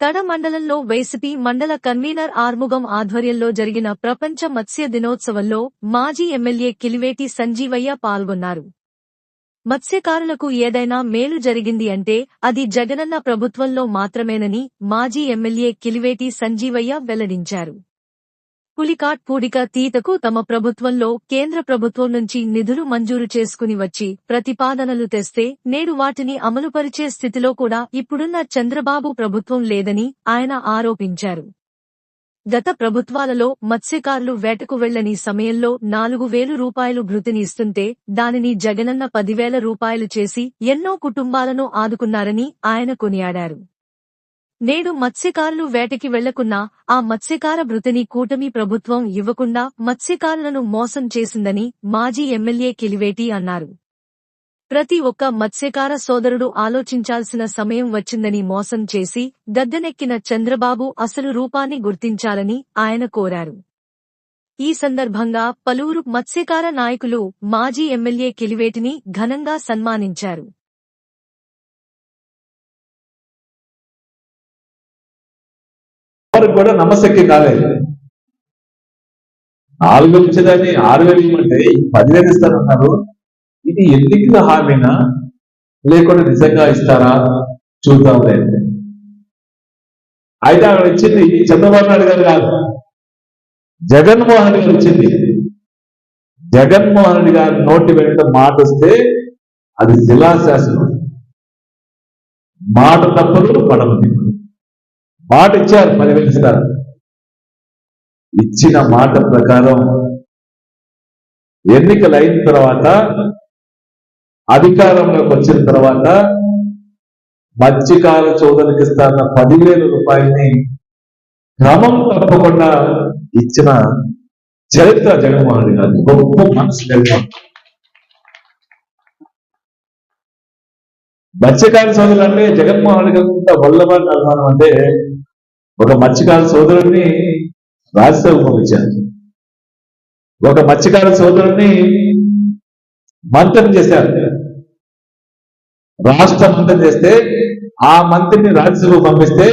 తడ మండలంలో వైసీపీ మండల కన్వీనర్ ఆర్ముగం ఆధ్వర్యంలో జరిగిన ప్రపంచ మత్స్య దినోత్సవంలో మాజీ ఎమ్మెల్యే కిలివేటి సంజీవయ్య పాల్గొన్నారు. మత్స్యకారులకు ఏదైనా మేలు జరిగింది అంటే అది జగనన్న ప్రభుత్వంలో మాత్రమేనని మాజీ ఎమ్మెల్యే కిలివేటి సంజీవయ్య వెల్లడించారు. పులికాట్ పూడిక తీతకు తమ ప్రభుత్వంలో కేంద్ర ప్రభుత్వం నుంచి నిధులు మంజూరు చేసుకుని వచ్చి ప్రతిపాదనలు తెస్తే నేడు వాటిని అమలుపరిచే స్థితిలో కూడా ఇప్పుడున్న చంద్రబాబు ప్రభుత్వం లేదని ఆయన ఆరోపించారు. గత ప్రభుత్వాలలో మత్స్యకారులు వేటకు వెళ్ళని సమయంలో నాలుగు వేలు రూపాయలు భృతిని ఇస్తుంటే దానిని జగనన్న పదివేల రూపాయలు చేసి ఎన్నో కుటుంబాలను ఆదుకున్నారని ఆయన కొనియాడారు. నేడు మత్స్యకారులు వేటకి వెళ్ళకున్నా ఆ మత్స్యకార భృతిని కూటమి ప్రభుత్వం ఇవ్వకుండా మత్స్యకారులను మోసం చేసిందని మాజీ ఎమ్మెల్యే కిలివేటి అన్నారు. ప్రతి ఒక్క మత్స్యకార సోదరుడు ఆలోచించాల్సిన సమయం వచ్చిందని మోసం చేసి గద్దెనెక్కిన చంద్రబాబు అసలు రూపాన్ని గుర్తించాలని ఆయన కోరారు. ఈ సందర్భంగా పలువురు మత్స్యకార నాయకులు మాజీ ఎమ్మెల్యే కిలివేటిని ఘనంగా సన్మానించారు. ఎవరికి కూడా నమ్మశక్యం కాలేదు. నాలుగు వేలు ఇచ్చేదాన్ని ఆరు వేలు ఇవ్వమంటే పదివేలు ఇస్తానన్నారు. ఇది ఎన్నికల హామీనా? లేకుండా నిజంగా ఇస్తారా? చూద్దాం లేదు అయితే ఆవిడ వచ్చింది చంద్రబాబు నాయుడు గారు కాదు. జగన్మోహన్ రెడ్డి గారు వచ్చింది జగన్మోహన్ రెడ్డి గారి నోటి వెంట మాట వస్తే అది శిలాశాసనం మాట తప్పదు పడమది మాట ఇచ్చారు పదివేలు ఇస్తారు ఇచ్చిన మాట ప్రకారం ఎన్నికలు అయిన తర్వాత అధికారంలోకి వచ్చిన తర్వాత మత్స్యకాల చోదరికి ఇస్తాన్న పదివేల రూపాయలని క్రమం తప్పకుండా ఇచ్చిన చరిత్ర జగన్మోహన్ రెడ్డి గారి గొప్ప మనసు మత్స్యకార సోదరులు అంటే జగన్మోహన్ రెడ్డి వల్లభాన్ అంటే ఒక మత్స్యకార సోదరుడిని రాజ్యసభకు పంపించారు. ఒక మత్స్యకార సోదరుడిని మంత్రం చేశారు. రాష్ట్ర మంత్రం చేస్తే ఆ మంత్రిని రాజ్యసభకు పంపిస్తే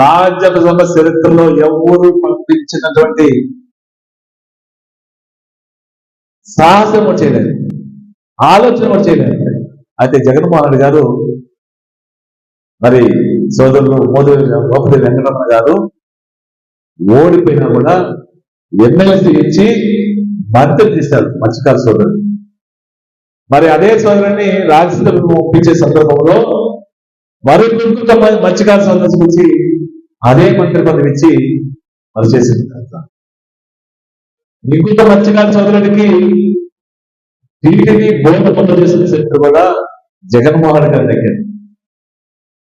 రాజ్యసభ చరిత్రలో ఎవరు పంపించినటువంటి సాహసం కూడా చేయలేదు. ఆలోచన కూడా చేయలేదు. అయితే జగన్మోహన్ రెడ్డి గారు మరి సోదరులు మోదీ మోపతి వెంకటరమణ గారు ఓడిపోయినా కూడా ఎమ్మెల్సీ ఇచ్చి మంత్రి చేశారు మత్స్యకాల సోదరుడు మరి అదే సోదరుని రాజ్యసభకు ఒప్పించే సందర్భంలో మరి ఇంకొక మత్స్యకాల మత్స్యకార సోదరు గురించి అదే మంత్రి పదవి ఇచ్చి మరి చేసింది. ఇంకొక మత్స్యకాల సోదరుడికి వీటిని బోర్డు పనులు చేసిన చరిత్ర కూడా జగన్మోహన్ గారి దగ్గర.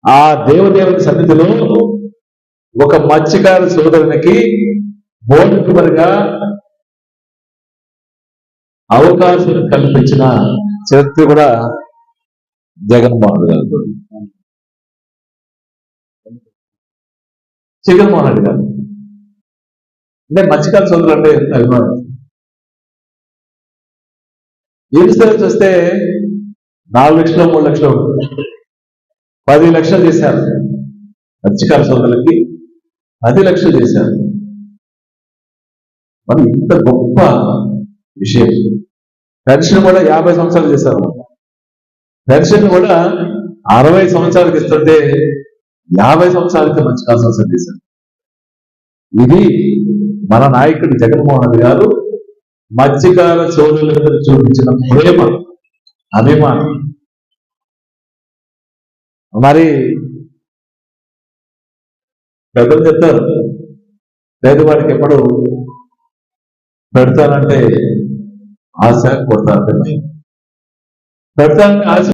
ఆ దేవదేవుని సన్నిధిలో ఒక మత్స్యకార సోదరునికి బోర్డు అవకాశం కల్పించిన చరిత్ర కూడా జగన్మోహన్ గారు జగన్మోహన్ రెడ్డి గారు అంటే మత్స్యకార సోదరులు అంటే ఎంత అభిమానం? ఏం స్థలం చూస్తే నాలుగు లక్షలు మూడు లక్షలు పది లక్షలు చేశారు. మత్స్యకార సోదరులకి పది లక్షలు చేశారు. మనం ఇంత గొప్ప విషయం. పెన్షన్ కూడా యాభై సంవత్సరాలు చేశారు. పెన్షన్ కూడా అరవై సంవత్సరాలకి ఇస్తుంటే యాభై సంవత్సరాలకి మంచి సంవత్సరం చేశారు. ఇది మన నాయకుడు జగన్మోహన్ రెడ్డి గారు మధ్యకాల సోదరుల మీద చూపించిన ప్రేమ అభిమానం మరి పెద్దలు చెప్తారు పేదవాడికి ఎప్పుడు పెడతానంటే ఆశ కొడతానంటే భయం. పెడతానంటే ఆశ